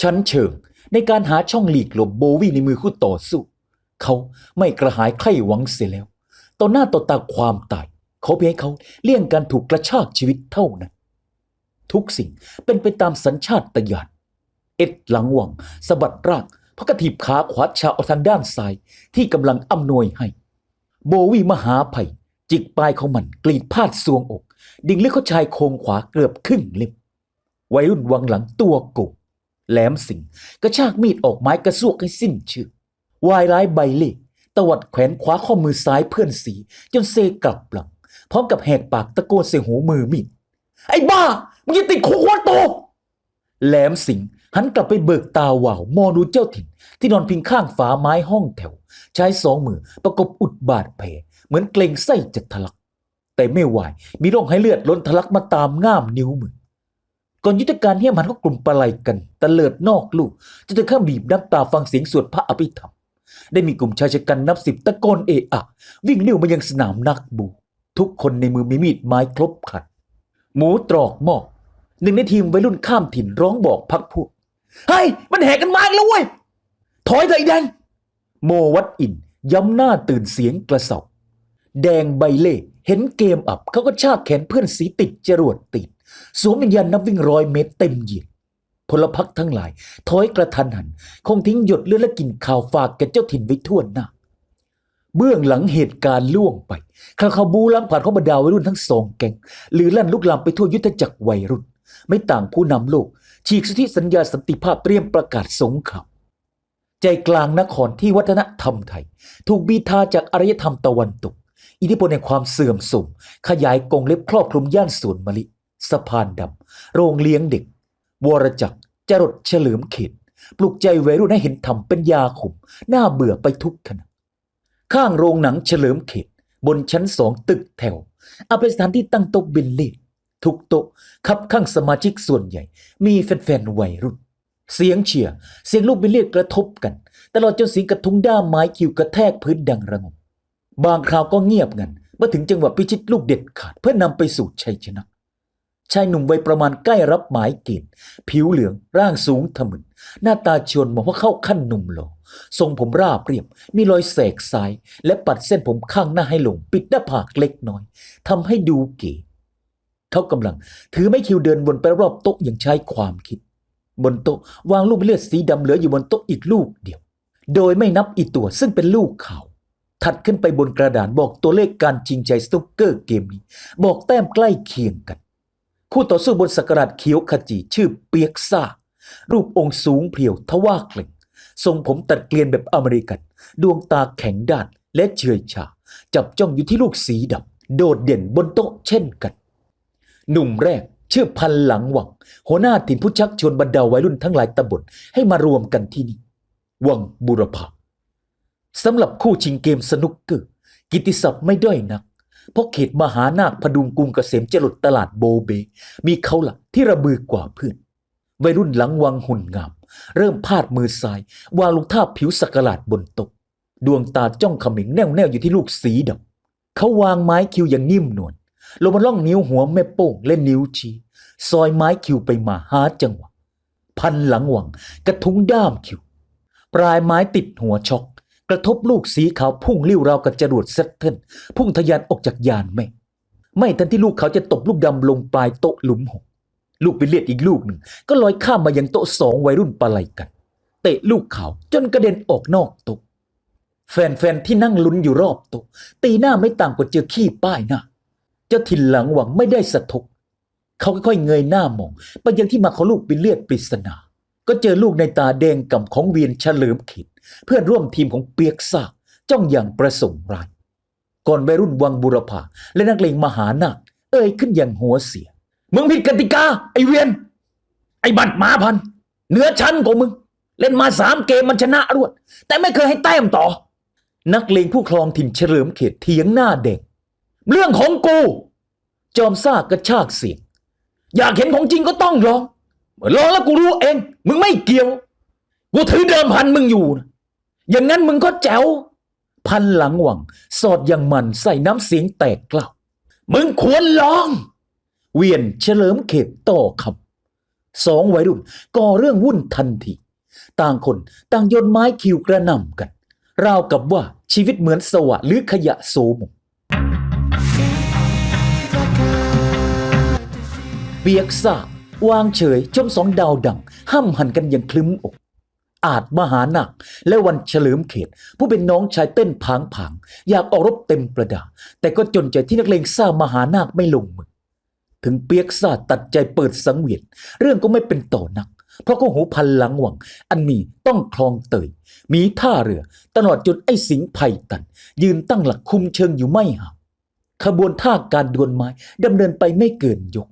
ชั้นเชิงในการหาช่องหลีกหลบโบวี่ในมือคู่ต่อสู้ เขาไม่กระหายใคร่หวังเสียแล้ว ต่อหน้าต่อตาความตาย เขาเพียงให้เขาเลี่ยงการถูกกระชากชีวิตเท่านั้น ทุกสิ่งเป็นไปตามสัญชาตญาณเอ็ดหลังหวังสะบัดร่างพระกระถีบขาขวาชาออกทางด้านซ้ายที่กำลังอำนวยให้ โบวี่มหาภัยจิกปลายของมันกรีดพาดซวงอก ดิ่งเลือดเขาชายโครงขวาเกือบครึ่งเล่มวัยรุ่นวังหลังตัวโก แหลมสิงกระชากมีดออกไม้กระซวกให้สิ้นชื่อวายร้ายใบเล่ตวัดแขวนขวาข้อมือซ้ายเพื่อนสี จนเซกลับหลัง พร้อมกับแหกปากตะโกนเสียงหูมือมีด ไอ้บ้ามึงจะติดคุกวัดโต แหลมสิงหันกลับไปเบิกตาหวาวมองดูเจ้าถิ่น ที่นอนพิงข้างฝาไม้ห้องแถว ใช้สองมือประกบอุดบาดแผลเหมือนเกรงไส้จะทะลัก แต่ไม่ไหวมีร่องให้เลือดล้นทะลักมาตามง่ามนิ้วมือ ก่อนยุทธการเฮี้ยมหันก็กลุ่มปลายกันตะเลิดนอกลูกจนถึงข้ามบีบน้ำตาฟังเสียงสวดพระอภิธรรม ได้มีกลุ่มชายชะกันนับสิบตะโกนเอะอะ วิ่งเลี้ยวมายังสนามนักบูทุกคนในมือมีมีดไม้ครบครัน หมูตรอกหมอกหนึ่งในทีมวัยรุ่นข้ามถิ่นร้องบอกพักพวกเฮ้ยมันแห่กันมากแล้วเว้ยถอยเถอะไอ้แดงโมวัดอินย้ำหน้าตื่นเสียงกระสอบแดงใบเล่เห็นเกมอับเขาก็ชากแขนเพื่อนสีติดจรวดติด สวมวิญญาณนับวิ่งร้อยเมตรเต็มเหยียดพลพรรคทั้งหลายถอยกระทันหัน คงทิ้งหยดเลือดและกลินข่าวฝากแก่เจ้าถิ่นไว้ทั่วหน้า เบื้องหลังเหตุการณ์ล่วงไปคราคาบูล้างผ่านของบรรดาวัยรุ่นทั้งสองแก๊งหรือลั่นลุกลามไปทั่วยุทธจักรวัยรุ่น ไม่ต่างผู้นำโลก ฉีกสิทธิสัญญาสันติภาพเตรียมประกาศสงครามใจกลางนครที่วัฒนธรรมไทย ถูกบีทาจากอารยธรรมตะวันตก อิทธิพลแห่งความเสื่อมโทรมขยายกงเล็บครอบคลุมย่านสวนมะลิ สะพานดำ โรงเลี้ยงเด็ก วรจักรจรดเฉลิมเขต ปลุกใจวัยรุ่นให้เห็นธรรมเป็นยาขมน่าเบื่อไปทุกขณะ ข้างโรงหนังเฉลิมเขต บนชั้นสองตึกแถว เอาเป็นสถานที่ตั้งโต๊ะเบนเล่ทุกโต๊ะคับข้างสมาชิกส่วนใหญ่ มีแฟนๆวัยรุ่น เสียงเชียร์ เสียงลูกเบนเล่กระทบกัน ตลอดจนเสียงกระทุ้งด้ามไม้คิวกระแทกพื้นดังระงมบางคราวก็เงียบงันเมื่อถึงจังหวะพิชิตลูกเด็ดขาดเพื่อนำไปสู่ชัยชนะ ชายหนุ่มวัยประมาณใกล้รับหมายเกณฑ์ผิวเหลืองร่างสูงทะมึนหน้าตาชวนมองว่าเข้าขั้นหนุ่มหล่อทรงผมราบเรียบ มีรอยแสกซ้าย และปัดเส้นผมข้างหน้าให้ลง ปิดหน้าผากเล็กน้อยทำให้ดูเก๋เขากำลัง ถือไม้คิวเดินวนไปรอบโต๊ะอย่างใช้ความคิด บนโต๊ะวางลูกเลือดสีดำเหลืออยู่บนโต๊ะอีกลูกเดียว โดยไม่นับอีตัวซึ่งเป็นลูกเขาถัดขึ้นไปบนกระดานบอกตัวเลขการจริงใจสนุกเกอร์เกมนี้ บอกแต้มใกล้เคียงกัน คู่ต่อสู้บนสักการะเขียวขจีชื่อเปียกซ่า รูปองค์สูงเพรียวทว่าเกล่งทรงผมตัดเกลียนแบบอเมริกัน ดวงตาแข็งด้านและเฉยชา จับจ้องอยู่ที่ลูกสีดำโดดเด่นบนโต๊ะเช่นกัน หนุ่มแรกชื่อพันหลังหวัง หัวหน้าถิ่นผู้ชักชวนบรรดาวัยรุ่นทั้งหลายตำบลให้มารวมกันที่นี่ วังบุรพาสำหรับคู่ชิงเกมสนุกเกอร์กิตติศัพท์ไม่ด้อยนัก เพราะเขตมหานาคพดุงกรุงเกษมจรดตลาดโบเบ มีเขาหลักที่ระบือกว่าเพื่อนวัยรุ่นหลังวังหุ่นงาม เริ่มพาดมือซ้ายวางลงท่าผิวสักหลาดบนต๊ะดวงตาจ้องขมิงแน่วแน่วอยู่ที่ลูกสีดำเขาวางไม้คิวอย่างนิ่มนวลลงมาล่องนิ้วหัวแม่โป้งและนิ้วชี้ซอยไม้คิวไปมาหาจังหวะ พันหลังวังกระทุ้งด้ามคิว ปลายไม้ติดหัวช็อก กระทบลูกสีขาวพุ่งลิ้วราวกับจรวดเซตเทิลพุ่งทะยานออกจากยานแม่ ไม่ทันที่ลูกเขาจะตบลูกดำลงปลายโต๊ะหลุมหกลูกไปเลียดอีกลูกหนึ่ง ก็ลอยข้ามมายังโต๊ะสองวัยรุ่นปะไลกัน เตะลูกเขาจนกระเด็นออกนอกโต๊ะแฟนๆที่นั่งลุ้นอยู่รอบโต๊ะตีหน้าไม่ต่างกว่าเจอขี้ป้ายหน้าเจ้าถิ่นหลังหวังไม่ได้สะทก เขาค่อยๆเงยหน้ามองไปยังที่มาของลูกเป็นเลือดปริศนา ก็เจอลูกในตาแดงก่ำของเวียนเฉลิมเขต เพื่อนร่วมทีมของเปียกซ่าจ้องอย่างประสงค์ร้ายก่อนวัยรุ่นวังบุรพาและนักเลงมหานาคเอ่ยขึ้นอย่างหัวเสีย มึงผิดกติกา ไอเวียน ไอบัตรหมาพัน เหนือชั้นของมึง เล่นมาสามเกมมันชนะรวด แต่ไม่เคยให้แต้มต่อ นักเลงผู้ครองถิ่นเฉลิมเขตเถียงหน้าแดงเรื่องของกู จอมซ่ากระชากเสียง อยากเห็นของจริงก็ต้องลองเมื่อลองแล้วกูรู้เอง มึงไม่เกี่ยว กูถือเดิมพันมึงอยู่นะ อย่างนั้นมึงก็แจ๋วพันหลังหวัง สอดอย่างมันใส่น้ำเสียงแตกกล่าวมึงควรลอง เวียนเฉลิมเขตต่อคสองวัยรุ่นก่อเรื่องวุ่นทันที ต่างคนต่างโยนไม้คิวกระนำกัน ราวกับว่าชีวิตเหมือนสวะหรือขยะโสมมเบียกซ่าวางเฉยชมสองดาวดัง ห้ำหันกันอย่างคลึ้มอก อาจมหาหนัก และวันเฉลิมเขต ผู้เป็นน้องชายเต้นผางผางอยากออกรบเต็มประดา แต่ก็จนใจที่นักเลงซ่ามหานาคไม่ลงมือถึงเปียกซ่าตัดใจเปิดสังเวียนเรื่องก็ไม่เป็นต่อนัก เพราะก็หูพันหลังหวัง อันมีต้องคลองเตย มีท่าเรือ ตลอดจนไอ้สิงไผ่ตัน ยืนตั้งหลักคุมเชิงอยู่ไม่ห่างขบวนท่าการดวลไม้ดำเนินไปไม่เกินยก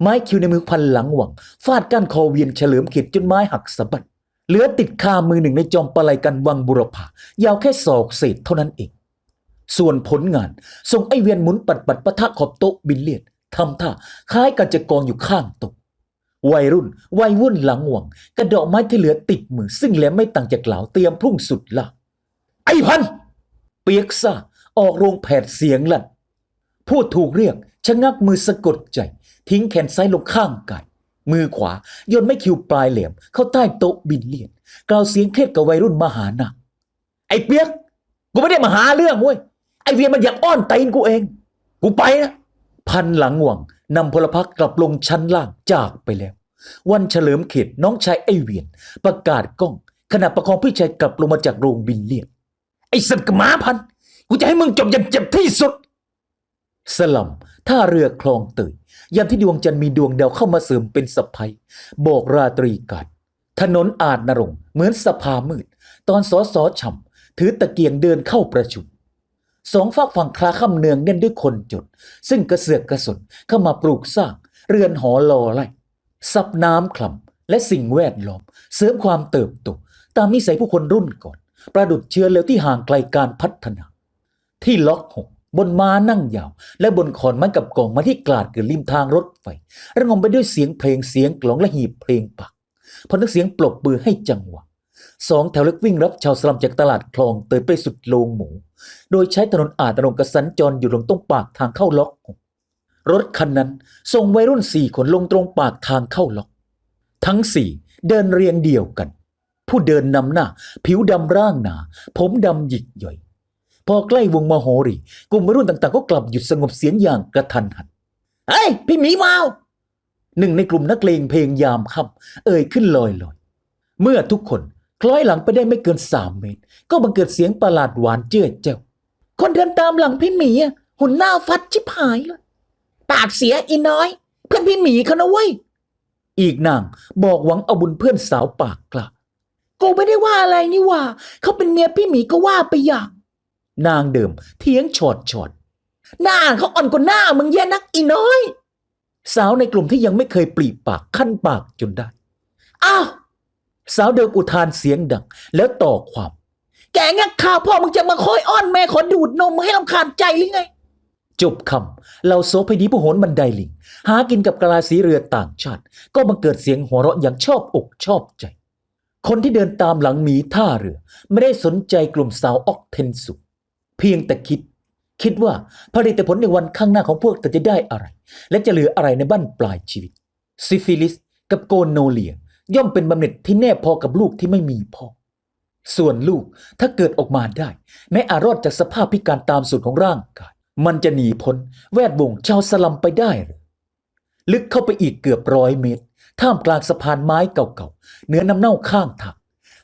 ไม้คิวในมือพันหลังหวังฟาดก้านคอเวียนเฉลิมเขตจนไม้หักสะบัด เหลือติดคามือหนึ่งในจอมปลายกันวังบุรพายาวแค่ศอกเศษเท่านั้นเอง ส่วนผลงานส่งไอเวียนหมุนปัดปัดปะทะขอบโต๊ะบิลเลียดทำท่าคล้ายกันจะกองอยู่ข้างโต๊ะวัยรุ่นวัยวุ่นหลังหวังกระดอกไม้ที่เหลือติดมือ ซึ่งแหลมไม่ต่างจากเหลาเตรียมพุ่งสุดละไอพัน เปียกซ่าออกโรงแผดเสียงลั่นพูดถูกเรียกชะงักมือสะกดใจ ทิ้งแขนซ้ายลงข้างกาย มือขวาโยนไม่คิวปลายแหลมเข้าใต้โต๊ะบินเลียนกล่าวเสียงเครียดกับวัยรุ่นมหาหนักไอ้เปียกกูไม่ได้มาหาเรื่องเว้ยไอ้เวียนมันอยากอ้อนตีนกูเอง กูไปนะพันหลังหวังนำพลพรรคกลับลงชั้นล่างจากไปแล้ว วันเฉลิมเขตน้องชายไอ้เวียน ประกาศกล้องขณะประคองพี่ชายกลับลงมาจากโรงบินเลียนไอ้สัตว์กหมาพันกูจะให้มึงจบอย่างเจ็บที่สุด สลัม ท่าเรือคลองเตยยามที่ดวงจันทร์มีดวงดาวเข้ามาเสริมเป็นสะพายบอกราตรีการถนนอาจนรงเหมือนสภามืด ตอนสอสอฉ่ำถือตะเกียงเดินเข้าประชุมสองฝากฝั่งคลาค่ำเนืองแน่นด้วยคนจด ซึ่งกระเสือกกระสนเข้ามาปลูกสร้าง เรือนหอรอไล่ซับน้ำคลำและสิ่งแวดล้อม เสริมความเติบโตตามนิสัยผู้คนรุ่นก่อน ประดุดเชื้อเร็วที่ห่างไกลการพัฒนา ที่ล็อกหก บนม้านั่งยาว และบนขอนไม้กับกองม้ที่กลาดเกิดริมทางรถไฟระงมไปด้วยเสียงเพลงเสียงกลองและหีบเพลงปักพอนึกเสียงปรบมือให้จังหวะสองแถวเล็กวิ่งรับชาวสลัมจากตลาดคลองเตยไปสุดโรงหมู โดยใช้ถนนอาดรงกระสันจรอยู่ตรงตรงปากทางเข้าล็อก รถคันนั้นส่งวัยรุ่นสี่คนลงตรงปากทางเข้าล็อก ทั้งสี่เดินเรียงเดียวกัน ผู้เดินนำหน้า ผิวดำร่างหนา ผมดำหยิกย่อย พอใกล้วงมโหรี กลุ่มวัยรุ่นต่างๆ ก็กลับหยุดสงบเสียงอย่างกระทันหันเฮ้ยพี่หมีมาวหนึ่งในกลุ่มนักเลงเพลงยามค่ำเอ่ยขึ้นลอยๆ เมื่อทุกคนคล้อยหลังไปได้ไม่เกินสามเมตร ก็บังเกิดเสียงประหลาดหวานเจือเจ้า คนเดินตามหลังพี่หมีอะหุ่นหน้าฟัดชิบหายเลยปากเสียอีน้อย เพื่อนพี่หมีเขานะเว้ยอีกนางบอกหวังเอาบุญเพื่อนสาวปากกล้ากูไม่ได้ว่าอะไรนี่ว่า เขาเป็นเมียพี่หมีก็ว่าไปอย่าง นางเดิม เถียงฉอดฉอดหน้าเขาอ่อนกว่าหน้ามึงแย่นักอีน้อย สาวในกลุ่มที่ยังไม่เคยปลีปากขั้นปากจนได้ อ้าว สาวเดิมอุทานเสียงดัง แล้วต่อความ แกงักข่าวพ่อมึงจะมาคอยอ้อนแม่ขอดูดนมมึงให้ลำคาญใจหรือไง จบคำเราโซพดีผู้โหนบันไดลิง หากินกับกะลาสีเรือต่างชาติ ก็บังเกิดเสียงหัวเราะอย่างชอบอกชอบใจ คนที่เดินตามหลังหมีท่าเรือ ไม่ได้สนใจกลุ่มสาวออกเทนสุ เพียงแต่คิด คิดว่าผลิตผลในวันข้างหน้าของพวกเธอจะได้อะไร และจะเหลืออะไรในบ้านปลายชีวิต ซิฟิลิสกับโกโนเลีย ย่อมเป็นบำเหน็จที่แน่พอกับลูกที่ไม่มีพ่อ ส่วนลูกถ้าเกิดออกมาได้ แม้อารอดจากสภาพพิการตามส่วนของร่างกาย มันจะหนีพ้นแวดวงชาวสลัมไปได้หรือลึกเข้าไปอีกเกือบร้อยเมตร ท่ามกลางสะพานไม้เก่าๆเนื้อน้ำเน่าข้างทาง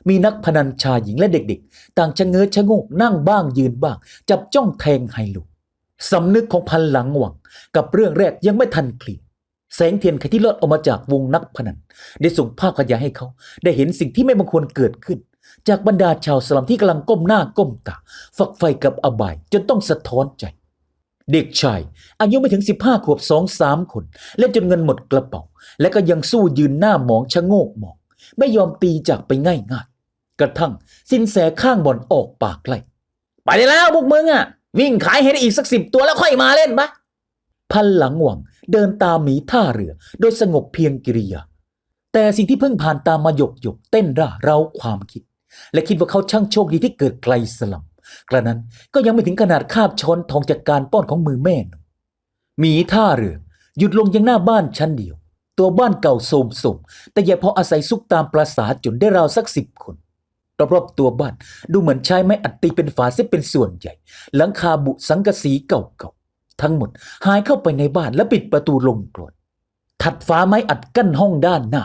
มีนักพนันชายหญิงและเด็กๆ ต่างชะเง้อชะโงกนั่งบ้างยืนบ้าง จับจ้องแทงไฮโลสำนึกของพันหลังหวัง กับเรื่องแรกยังไม่ทันเคลียร์แสงเทียนไขที่ลอดออกมาจากวงนักพนัน ได้ส่งภาพขยายให้เขา ได้เห็นสิ่งที่ไม่บังควรเกิดขึ้น จากบรรดาชาวสลัมที่กำลังก้มหน้าก้มตาฝักไฟกับอบายจนต้องสะท้อนใจ เด็กชาย อายุไม่ถึง 15 ขวบสองสามคน เล่นจนเงินหมดกระเป๋า และก็ยังสู้ยืนหน้าหมองชะโงกมอง ไม่ยอมตีจากไปง่ายๆ กระทั่งสินแสข้างบ่นออกปากไล่ไปได้แล้วพวกมึงอะวิ่งขายให้ได้อีกสักสิบตัวแล้วค่อยมาเล่นปะพันหลังหวังเดินตามหมีท่าเรือ โดยสงบเพียงกิริยา แต่สิ่งที่เพิ่งผ่านตามมาหยกหยกเต้นร่าเร้าความคิด และคิดว่าเขาช่างโชคดีที่เกิดไกลสลัมกระนั้นก็ยังไม่ถึงขนาดคาบช้อนทองจากการป้อนของมือแม่นหมีท่าเรือ หยุดลงยังหน้าบ้านชั้นเดียว ตัวบ้านเก่าโสมสมแต่ย่าพออาศัยซุกตามปราสาจนได้ราวสักสิบคน รอบๆตัวบ้าน ดูเหมือนใช้ไม้อัดตีเป็นฝาเสียเป็นส่วนใหญ่ หลังคาบุสังกะสีเก่าๆ ทั้งหมดหายเข้าไปในบ้านและปิดประตูลงกรอนถัดฟ้าไม้อัดกั้นห้องด้านหน้า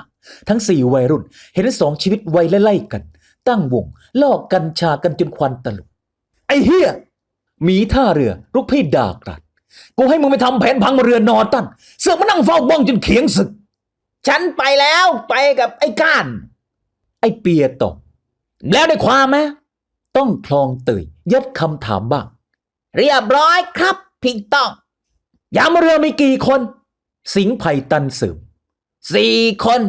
ทั้งสี่วัยรุ่น เห็นสองชีวิตวัยไล่ๆกัน ตั้งวงลอกกัญชากันจนควันตลบไอ้เฮียหมีท่าเรือลูกพี่ด่ากรัดกูให้มึงไปทำแผนพังเรือนนอตันเสือกมานั่งเฝ้าบ้องจนเขียงสึก ฉันไปแล้วไปกับไอ้ก้าน ไอ้เปียตอบ แล้วได้ความไหมต้องคลองเตยยัดคำถามบ้าง เรียบร้อยครับพี่ต้องยามเรือมีกี่คน สิงไผ่ตันเสริมสี่คน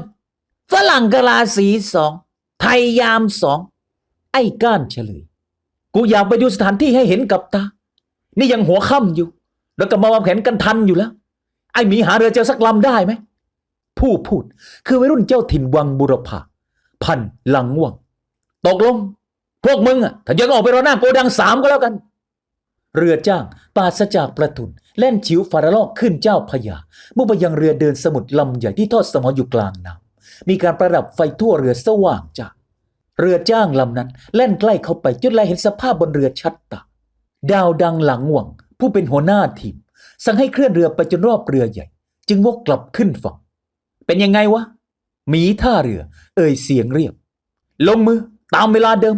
ฝรั่งกะลาสีสองไทยยามสอง ไอ้ก้านเฉลย กูอยากไปดูสถานที่ให้เห็นกับตา นี่ยังหัวค่ำอยู่ แล้วก็มาวางแผนกันทันอยู่แล้ว ไอ้หมีหาเรือเจอสักลำได้ไหม ผู้พูดคือวัยรุ่นเจ้าถิ่นวังบุรพาพันหลังวัง ตกลง พวกมึงอะถ้ายังออกไปรอหน้าโกดังสามก็แล้วกัน เรือจ้างปาศจากประทุนแล่นชิวฟาระลอกขึ้นเจ้าพยามุ่งไปยังเรือเดินสมุทรลำใหญ่ที่ทอดสมออยู่กลางน้ำมีการประดับไฟทั่วเรือสว่างจ้าเรือจ้างลำนั้น แล่นใกล้เข้าไปจนแลเห็นสภาพบนเรือชัดตาดาวดังหลังหวัง ผู้เป็นหัวหน้าทีม สั่งให้เคลื่อนเรือไปจนรอบเรือใหญ่ จึงวกกลับขึ้นฝั่ง เป็นยังไงวะหมีท่าเรือ เอ่ยเสียงเรียบ ลงมือ ตามเวลาเดิม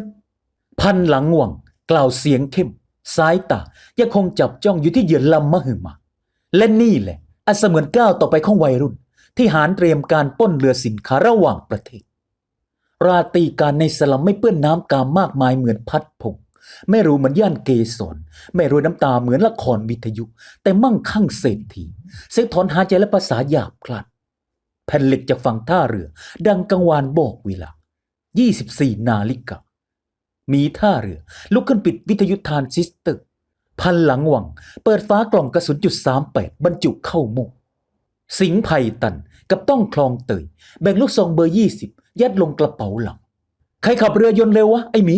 พันหลังหวังกล่าวเสียงเข้ม สายตายังคงจับจ้องอยู่ที่เหยื่อลำมหึมา และนี่แหละ อันเสมือนก้าวต่อไปของวัยรุ่น ที่หารเตรียมการป้นเรือสินค้าระหว่างประเทศ ราตรีการในสลัมไม่เปื้อนน้ำกามมากมายเหมือนพัดพงไม่รู้เหมือนย่านเกสรไม่รู้น้ำตาเหมือนละครวิทยุ แต่มั่งคั่งเศรษฐีเสียงถอนหายใจและภาษาหยาบคลาดแผ่นเหล็กจากฝั่งท่าเรือ ดังกังวานบอกเวลา 24 นาฬิกา มีท่าเรือ ลุกขึ้นปิดวิทยุทานซิสเตอร์ พันหลังวัง เปิดฟ้ากล่องกระสุนจุด38บรรจุเข้าโม่สิงห์ไผ่ตันกับต้องคลองเตย แบ่งลูกซองเบอร์ 20 ยัดลงกระเป๋าหลัง ใครขับเรือยนต์เร็ววะ ไอ้หมี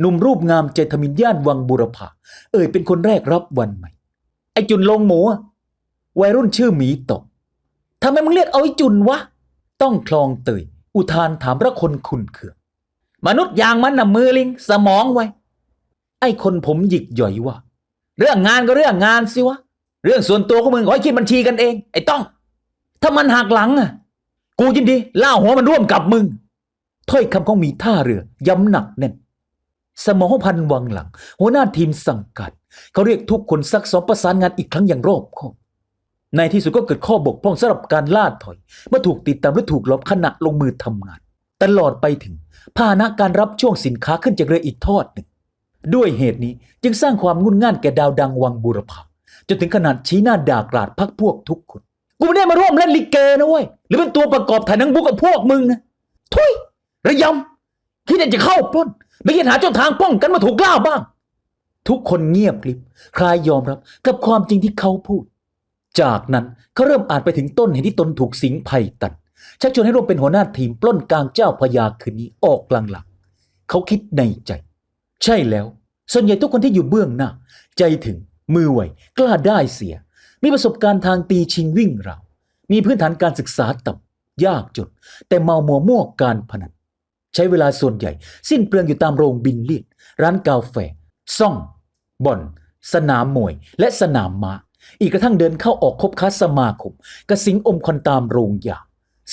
หนุ่มรูปงามเจทมินย่านวังบุรพาเอ่ยเป็นคนแรกรับวันใหม่ ไอ้จุนลงหมูวัยรุ่นชื่อหมีตกทำไมมึงเรียกเอาไอ้จุนวะ ต้องคลองเตย อุทานถามพระคนคุณเขือง มนุษย์อย่างมันน่ะมือลิง สมองไว้ ไอ้คนผมหยิกหย่อยว่า เรื่องงานก็เรื่องงานสิวะ เรื่องส่วนตัวของมึงขอให้คิดบัญชีกันเอง ไอ้ต้อง ถ้ามันหักหลังอะ กูยินดีล่าหัวมันร่วมกับมึง ถ้อยคำของมีท่าเรือ ย้ำหนักแน่นสมองพันวังหลัง หัวหน้าทีมสั่งการเขาเรียกทุกคนซักซ้อมประสานงานอีกครั้งอย่างรอบคอบ ในที่สุดก็เกิดข้อบกพร่องสำหรับการล่าถอย เมื่อถูกติดตามและถูกล้อมขณะลงมือทำงาน ตลอดไปถึงพาหนะการรับช่วงสินค้าขึ้นจากเรืออีกทอดหนึ่ง ด้วยเหตุนี้จึงสร้างความงุนง่านแก่ดาวดังวังบูรพาจนถึงขนาดชี้หน้าด่ากราดพักพวกทุกคน กูไม่ได้มาร่วมเล่นลิเกนะเว้ยหรือเป็นตัวประกอบถ่ายหนังบุกกับพวกมึงนะทุยระยำคิดจะเข้าปล้นไม่คิดหาเจ้าทางป้องกันมาถูกล่าบ้าง ทุกคนเงียบกริบคลายยอมรับกับความจริงที่เขาพูด จากนั้นเขาเริ่มอ่านไปถึงต้นเหตุที่ตนถูกสิงไผ่ตันชักชวนให้ร่วมเป็นหัวหน้าทีมปล้นกลางเจ้าพระยาคืนนี้ออกกลางหลังเขาคิดในใจ ใช่แล้ว ส่วนใหญ่ทุกคนที่อยู่เบื้องหน้า ใจถึงมือไหวกล้าได้เสีย มีประสบการณ์ทางตีชิงวิ่งราวมีพื้นฐานการศึกษาต่ำยากจน แต่เมามัวมั่วการพนันใช้เวลาส่วนใหญ่ สิ้นเปลืองอยู่ตามโรงบินเลียดร้านกาแฟ ซ่อง บ่อน สนามมวย และสนามม้า อีกกระทั่งเดินเข้าออกคบค้าสมาคม กระสิงอมควันตามโรงยา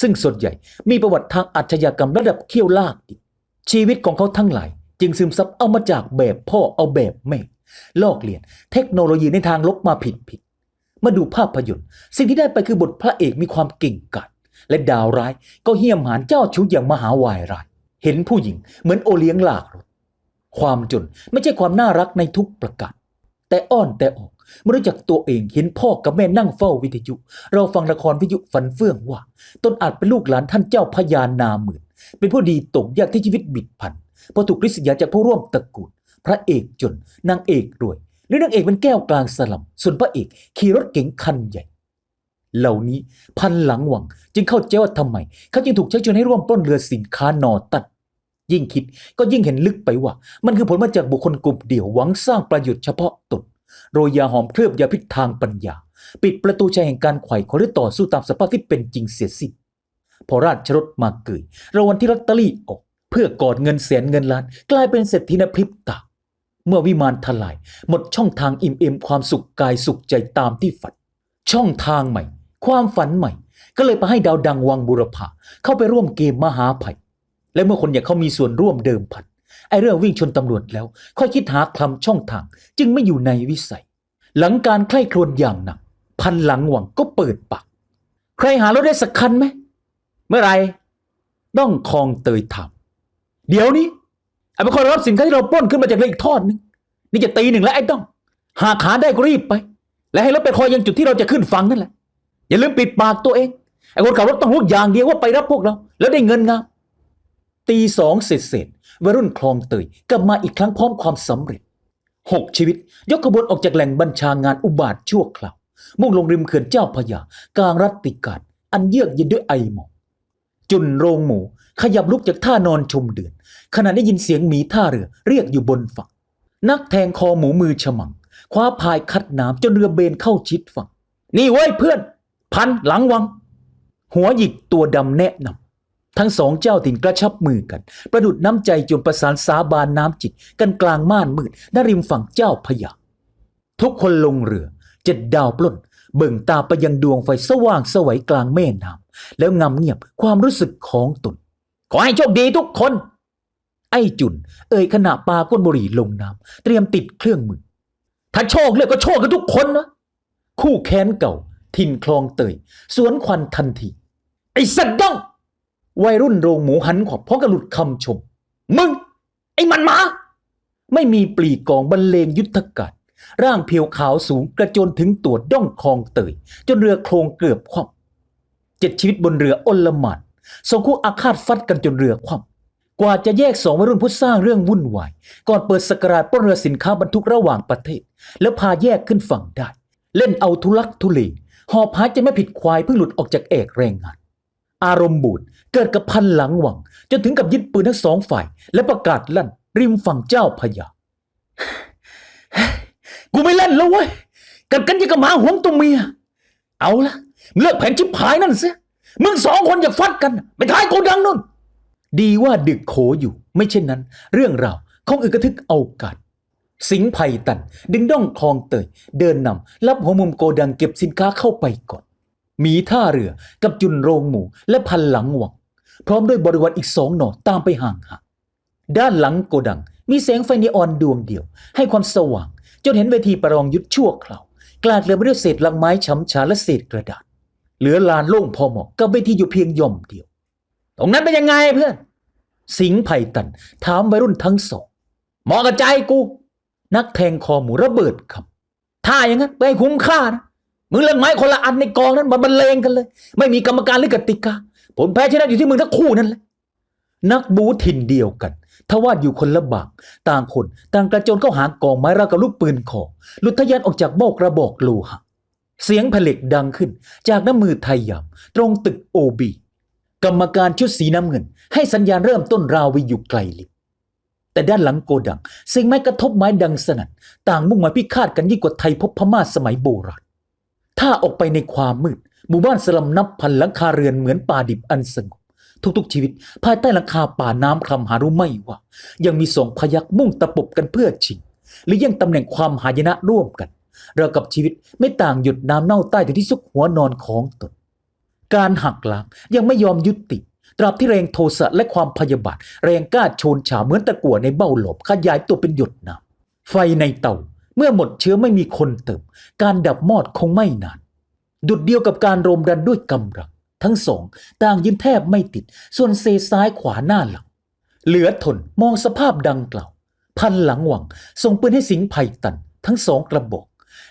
ซึ่งส่วนใหญ่มีประวัติทางอาชญากรรมระดับเขี้ยวลากดิชีวิตของเขาทั้งหลาย จึงซึมซับเอามาจากแบบพ่อเอาแบบแม่ ลอกเลียนเทคโนโลยีในทางลบมาผิดผิด มาดูภาพยนตร์ สิ่งที่ได้ไปคือบทพระเอกมีความเก่งกาจและดาวร้ายก็เหี้ยมหานเจ้าชู้อย่างมหาวายราย เห็นผู้หญิงเหมือนโอเลี้ยงหลากรถความจนไม่ใช่ความน่ารักในทุกประการแต่อ้อนแต่ออก ไม่รู้จักตัวเองเห็นพ่อกับแม่นั่งเฝ้าวิทยุ เราฟังละครวิทยุฝันเฟื่องว่าตนอาจเป็นลูกหลานท่านเจ้าพญานาหมื่น เป็นผู้ดีตกยากที่ชีวิตบิดพันพราะถูกริษยาจากผู้ร่วมตระกูล พระเอกจนนางเอกรวย หรือนางเอกเป็นแก้วกลางสลัมส่วนพระเอกขี่รถเก๋งคันใหญ่เหล่านี้พันหลังหวัง จึงเข้าใจว่าทำไม เขาจึงถูกชักชวนให้ร่วมปล้นเรือสินค้านอตันยิ่งคิดก็ยิ่งเห็นลึกไปว่า มันคือผลมาจากบุคคลกลุ่มเดียวหวังสร้างประโยชน์เฉพาะตน โรยยาหอมเคลือบยาพิษทางปัญญา ปิดประตูใจแห่งการไขว่คอหรือต่อสู้ตามสภาพที่เป็นจริงเสียสิ้นพอราชรถมาเกยรางวัลที่ลอตเตอรี่ออก เพื่อกอดเงินแสนเงินล้าน กลายเป็นเศรษฐีนพริบตาเมื่อวิมานทลาย หมดช่องทางอิ่มเอมความสุขกายสุขใจตามที่ฝัน ช่องทางใหม่ ความฝันใหม่ ก็เลยไปให้ดาวดังวังบุรพาเข้าไปร่วมเกมมหาภัย และเมื่อคนอยากเขามีส่วนร่วมเดิมพัน ไอ้เรื่องวิ่งชนตำรวจแล้ว ค่อยคิดหาคลำช่องทาง จึงไม่อยู่ในวิสัย หลังการใคร่ครวญอย่างหนักพันหลังหวังก็เปิดปากใครหารถได้สักคันไหม เมื่อไรต้องคลองเตยถามเดี๋ยวนี้ไอ้เป็นคนรับสินค้าที่เราป้นขึ้นมาจากเรืออีกทอดนึงนี่จะตีหนึ่งแล้วไอ้ต้อง หากหาได้ก็รีบไป และให้รถไปคอยยังจุดที่เราจะขึ้นฟังนั่นแหละ อย่าลืมปิดปากตัวเองไอ้คนขับรถต้องรู้อย่างเดียวว่าไปรับพวกเรา แล้วได้เงินงามตีสองเสร็จเสร็จ วัยรุ่นคลองเตยกลับมาอีกครั้งพร้อมความสำเร็จหกชีวิต ยกขบวนออกจากแหล่งบัญชางานอุบาทชั่วคราว มุ่งลงริมเขื่อนเจ้าพยากลางรัตติการอันเยือกเย็นด้วยไอหมอกจุนโรงหมูขยับลุกจากท่านอนชมเดือน ขณะได้ยินเสียงหมีท่าเรือเรียกอยู่บนฝั่ง นักแทงคอหมูมือฉมัง คว้าพายคัดน้ำจนเรือเบนเข้าชิดฝั่ง นี่เว้ยเพื่อน พันหลังวัง หัวหยิกตัวดำแนะนำ ทั้งสองเจ้าถิ่นกระชับมือกัน ประดุดน้ำใจจนประสานสาบานน้ำจิต กันกลางม่านมืดณริมฝั่งเจ้าพยา ทุกคนลงเรือเจ็ดดาวปล้น เบิ่งตาไปยังดวงไฟสว่างสวัยกลางแม่น้ำแล้วงำเงียบความรู้สึกของตน ขอให้โชคดีทุกคน ไอ้จุน เอ่ยขณะปาก้นบุหรี่ลงน้ำเตรียมติดเครื่องมือ ถ้าโชคเลือกก็โชคกันทุกคนนะคู่แค้นเก่าทินคลองเตย สวนควันทันทีไอ้สัตว์ดอง วัยรุ่นโรงหมูหันขวับพร้อมกับหลุดคำชม มึง ไอ้มันหมา ไม่มีปลีกองบรรเลงยุทธการร่างเพียวขาวสูงกระโจนถึงตัวด้องคลองเตย จนเรือโครงเกือบคว่ำเจ็ดชีวิตบนเรืออนลหมานสองคู่อาฆาตฟัดกันจนเรือคว่ำกว่าจะแยกสองวัยรุ่นผู้สร้างเรื่องวุ่นวาย ก่อนเปิดสกราดปล้นเรือสินค้าบรรทุกระหว่างประเทศ แล้วพาแยกขึ้นฝั่งได้ เล่นเอาทุลักทุเลหอบหายใจไม่ผิดควายเพิ่งหลุดออกจากเอกแรงงาน อารมณ์บูด เกิดกับพันหลังหวัง จนถึงกับยึดปืนทั้งสองฝ่าย และประกาศลั่น ริมฝั่งเจ้าพระยากูไม่เล่นแล้วเว้ยกัดกันยังกับหมาหวงตัวเมีย เอาละเลิกแผนชิบหายนั่นเสียมึงสองคนอย่าฟัดกัน ไปท้ายโกดังนู่น ดีว่าดึกโขอยู่ ไม่เช่นนั้น เรื่องราวคงอึกระทึกเอากัดสิงไผ่ตัน ดึงด้องคลองเตย เดินนำรับหัวมุมโกดังเก็บสินค้าเข้าไปก่อน มีท่าเรือกับจุนโรงหมูและพันหลังหวัง พร้อมด้วยบริวารอีกสองหน่อตามไปห่างๆด้านหลังโกดังมีแสงไฟนีออนดวงเดียว ให้ความสว่าง จนเห็นเวทีประลองยุทธชั่วคราวกลาดเหลือไปด้วยเศษลังไม้ช้ำชาและเศษกระดาษ เหลือลานโล่งพอเหมาะกับเวทีอยู่เพียงย่อมเดียว ตรงนั้นเป็นยังไงเพื่อน สิงห์ไผ่ตัน ถามวัยรุ่นทั้งสองหมาะกับใจกู นักแทงคอหมูระเบิดคำถ้าอย่างนั้นไปคุ้มค่านะมึงเล่นไม้คนละอันในกองนั้นมาบรรเลงกันเลย ไม่มีกรรมการหรือกติกา ผลแพ้ชนะอยู่ที่มึงทั้งคู่นั่นแหละนักบูถิ่นเดียวกันทว่าอยู่คนละบางต่างคนต่างกระโจนเข้าหากองไม้ราวกับลูกปืนคอหลุดทะยานออกจากโบกระบอกโลหะเสียงผลิตดังขึ้น จากน้ำมือไทยยามตรงตึกโอบีกรรมการชุดสีน้ำเงิน ให้สัญญาณเริ่มต้นราวีอยู่ไกลลิบแต่ด้านหลังโกดังเสียงไม้กระทบไม้ดังสนั่นต่างมุ่งหมายพิฆาตกันยิ่งกว่าไทยพบพม่าสมัยโบราณถ้าออกไปในความมืด หมู่บ้านสลัมนับพันหลังคาเรือนเหมือนป่าดิบอันสงบทุกๆชีวิต ภายใต้หลังคาป่าน้ำคำหารู้ไม่ว่า ยังมีสองพยักมุ่งตะปบกันเพื่อชิง หรือยังตำแหน่งความหายนะร่วมกันเรากับชีวิตไม่ต่างหยุดน้ำเน่าใต้ถึงที่ซุกหัวนอนของตน การหักล้างยังไม่ยอมยุติ ตราบที่แรงโทสะและความพยาบาท แรงกล้าโชนฉาเหมือนตะกั่วในเบ้าหลบขยายตัวเป็นหยดน้ำไฟในเตาเมื่อหมดเชื้อไม่มีคนเติม การดับมอดคงไม่นาน ดุดเดียวกับการโรมดันด้วยกำลัง ทั้งสองต่างยืนแทบไม่ติด ส่วนเซซ้ายขวาหน้าหลัง เหลือทนมองสภาพดังกล่าว พันหลังหวังส่งปืนให้สิงห์ไผ่ตัน ทั้งสองกระบอก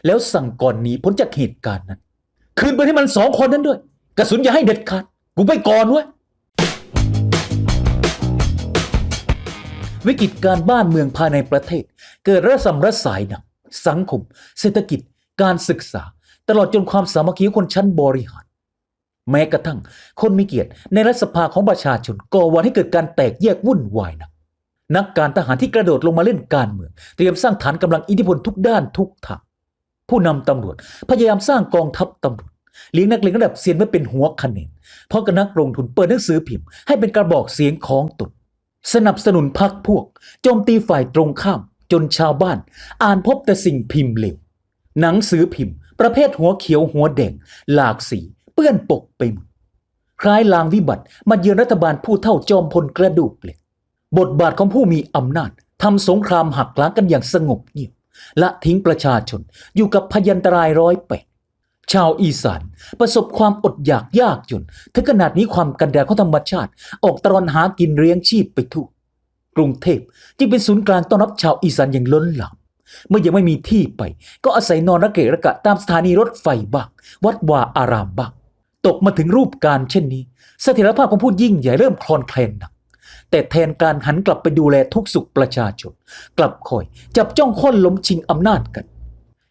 แล้วสั่งก่อนหนีพ้นจากเหตุการณ์นั้น คืนปืนให้มันสองคนนั้นด้วย กระสุนอย่าให้เด็ดขาดกูไปก่อนเว้ยวิกฤตการบ้านเมืองภายในประเทศ เกิดระสำระสายหนักสังคม เศรษฐกิจ การศึกษา ตลอดจนความสามัคคีของคนชั้นบริหาร แม้กระทั่ง คนมีเกียรติในรัฐสภาของประชาชนก่อวันให้เกิดการแตกแยกวุ่นวายนัก นักการทหารที่กระโดดลงมาเล่นการเมือง เตรียมสร้างฐานกำลังอิทธิพลทุกด้านทุกทางผู้นำตำรวจพยายามสร้างกองทัพตำรวจเลี้ยงนักเลงระดับเซียนไว้เป็นหัวคะแนนเพราะกับนักลงทุนเปิดหนังสือพิมพ์ให้เป็นกระบอกเสียงของตนสนับสนุนพรรคพวก โจมตีฝ่ายตรงข้าม จนชาวบ้าน อ่านพบแต่สิ่งพิมพ์เหลวหนังสือพิมพ์ ประเภทหัวเขียวหัวแดงหลากสี เปื้อนปกไปหมดคล้ายลางวิบัติมาเยือนรัฐบาลผู้เท่าจอมพลกระดูกเหล็กบทบาทของผู้มีอำนาจทำสงครามหักล้างกันอย่างสงบเงียบละทิ้งประชาชนอยู่กับพยันตรายร้อยแปดชาวอีสานประสบความอดอยากยากจนถึงขนาดนี้ความกันแดารของธรรมชาติ ออกตรอนหากินเลี้ยงชีพไปทั่วกรุงเทพจึงเป็นศูนย์กลางต้อนรับชาวอีสานอย่างล้นหลาม เมื่อยังไม่มีที่ไป ก็อาศัยนอนระเกะระกะตามสถานีรถไฟบ้างวัดวาอารามบ้างตกมาถึงรูปการเช่นนี้เสถียรภาพของผู้ยิ่งใหญ่เริ่มคลอนแคลนหนักแต่แทนการหันกลับไปดูแลทุกสุขประชาชน กลับคอยจับจ้องค้นล้มชิงอำนาจกัน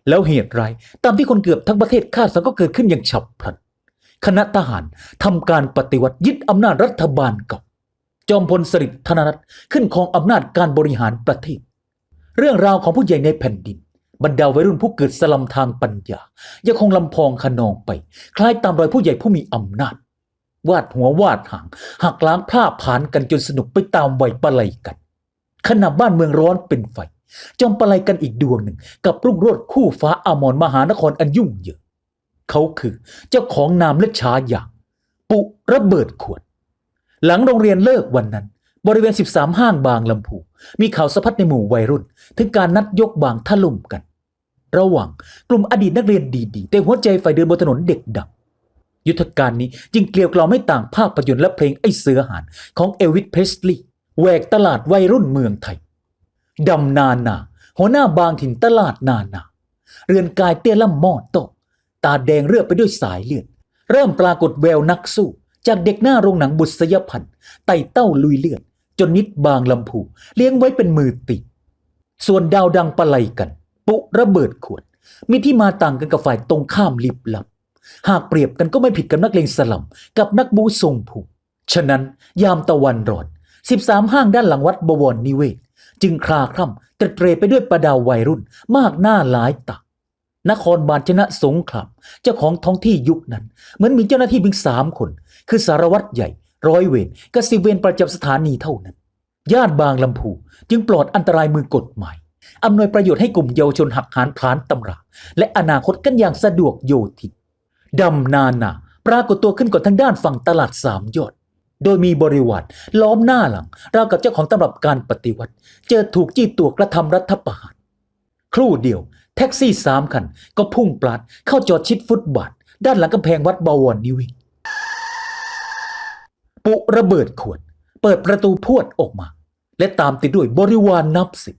แล้วเหตุไรตามที่คนเกือบทั้งประเทศคาดสังก็เกิดขึ้นอย่างฉับพลัน คณะทหารทำการปฏิวัติยึดอำนาจรัฐบาลเก่าจอมพลสฤษดิ์ธนรัตน์ขึ้นครองอำนาจการบริหารประเทศ เรื่องราวของผู้ใหญ่ในแผ่นดิน บรรดาวัยรุ่นผู้เกิดสลัมทางปัญญา ยังคงลำพองขนองไป คล้ายตามรอยผู้ใหญ่ผู้มีอำนาจ วาดหัววาดหางหักล้างพร่าผานกันจนสนุกไปตามวัยปะไลกันขณะบ้านเมืองร้อนเป็นไฟจอมปะไลกันอีกดวงหนึ่ง กับรุ่งโรจน์คู่ฟ้าอมรมหานครอันยุ่งเหยิงเขาคือเจ้าของนามและฉายาปุระเบิดขวด หลังโรงเรียนเลิกวันนั้น บริเวณ 13 ห้างบางลำพู มีข่าวสะพัดในหมู่วัยรุ่น ถึงการนัดยกบางถล่มกัน ระหว่างกลุ่มอดีตนักเรียนดีๆ แต่หัวใจไฟเดินบนถนนเด็กดำยุทธการนี้จึงเกลียวกล่อมไม่ต่างภาพยนตร์และเพลงไอ้เสือหานของเอลวิสเพรสลีย์แหวกตลาดวัยรุ่นเมืองไทยดำนานา หัวหน้าบางถิ่นตลาดนานา เรือนกายเตี้ยล่ำหม้อโตะตาแดงเลือดไปด้วยสายเลือด เริ่มปรากฏแววนักสู้ จากเด็กหน้าโรงหนังบุษยพันธ์ไต่เต้าลุยเลือด จนนิดบางลำพูเลี้ยงไว้เป็นมือติดส่วนดาวดังปะไลกัน ปุระเบิดขวด มีที่มาต่างกันกับฝ่ายตรงข้ามลิบลับ หากเปรียบกันก็ไม่ผิดกับนักเลงสลัมกับนักบูทรงผูฉะนั้นยามตะวันร้อน13 ห้างด้านหลังวัดบวรนิเวศ จึงคลาคร่ำเตร็ดเตรไปด้วยประดาววัยรุ่นมากหน้าหลายตานครบาลชนะสงครามเจ้าของท้องที่ยุคนั้น เหมือนมีเจ้าหน้าที่เพียงสามคน คือสารวัตรใหญ่ ร้อยเวรกับสิบเวรประจำสถานีเท่านั้น ญาติบางลำพูจึงปลอดอันตรายมือกฎหมายอำนวยประโยชน์ให้กลุ่มเยาวชนหักหานพลานตำรา และอนาคตกันอย่างสะดวกโยทิดำนานาปรากฏตัวขึ้นก่อนทางด้านฝั่งตลาดสามยอด โดยมีบริวารล้อมหน้าหลังราวกับเจ้าของตำรับการปฏิวัติ เจอถูกจี้ตัวกระทำรัฐประหาร ครู่เดียว แท็กซี่สามคัน ก็พุ่งปลัดเข้าจอดชิดฟุตบาท ด้านหลังกำแพงวัดบวรนิเวศน์ ปุระเบิดขวด เปิดประตูพวดออกมา และตามติดด้วยบริวารนับสิบ